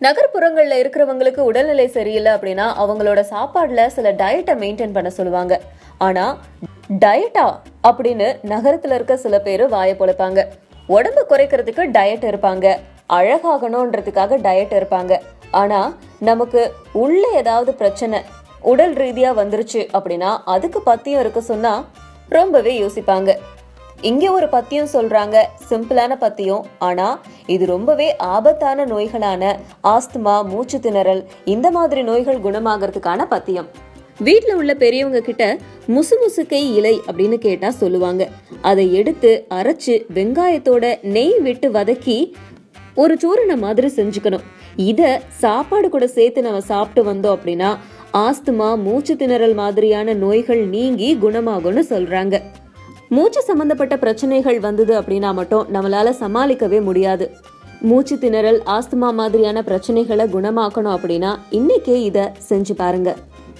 நகர்ப்புறங்களில் இருக்கிறவங்களுக்கு உடல்நிலை சரியில்லை அப்படின்னா அவங்களோட சாப்பாடுல சில டயட்டை மெயின்டைன் பண்ண சொல்லுவாங்க. ஆனா டயட்டா அப்படின்னு நகரத்துல இருக்க சில பேர் வாயை பொழைப்பாங்க. உடம்பு குறைக்கிறதுக்கு டயட் இருப்பாங்க. அழகாகணுன்றதுக்காக டயட் இருப்பாங்க. ஆனா நமக்கு உள்ள ஏதாவது பிரச்சனை உடல் ரீதியா வந்துருச்சு அப்படின்னா அதுக்கு பத்தியம் இருக்க சொன்னா ரொம்பவே யோசிப்பாங்க. இங்க ஒரு பத்தியம் சொல்றாங்க சிம்பிளான பத்தியம். ஆனா இது ரொம்பவே ஆபத்தான நோய்களான ஆஸ்துமா மூச்சு திணறல் இந்த மாதிரி நோய்கள் குணமாகறதுக்கான பத்தியம். வீட்ல உள்ள பெரியவங்க கிட்ட முசுமுசுக்கை இலை அப்படின்னு கேட்டா சொல்லுவாங்க. அதை எடுத்து அரைச்சு வெங்காயத்தோட நெய் விட்டு வதக்கி ஒரு சூரணை மாதிரி செஞ்சுக்கணும். இத சாப்பாடு கூட சேர்த்து நம்ம சாப்பிட்டு வந்தோம் அப்படின்னா ஆஸ்துமா மூச்சு திணறல் மாதிரியான நோய்கள் நீங்கி குணமாகும்னு சொல்றாங்க. மூச்சு சம்பந்தப்பட்ட பிரச்சனைகள் வந்தது அப்படின்னா மட்டும் நம்மளால சமாளிக்கவே முடியாது. மூச்சு திணறல் ஆஸ்துமா மாதிரியான பிரச்சனைகளை குணமாக்கணும் அப்படின்னா இன்னைக்கே இதை செஞ்சு பாருங்க.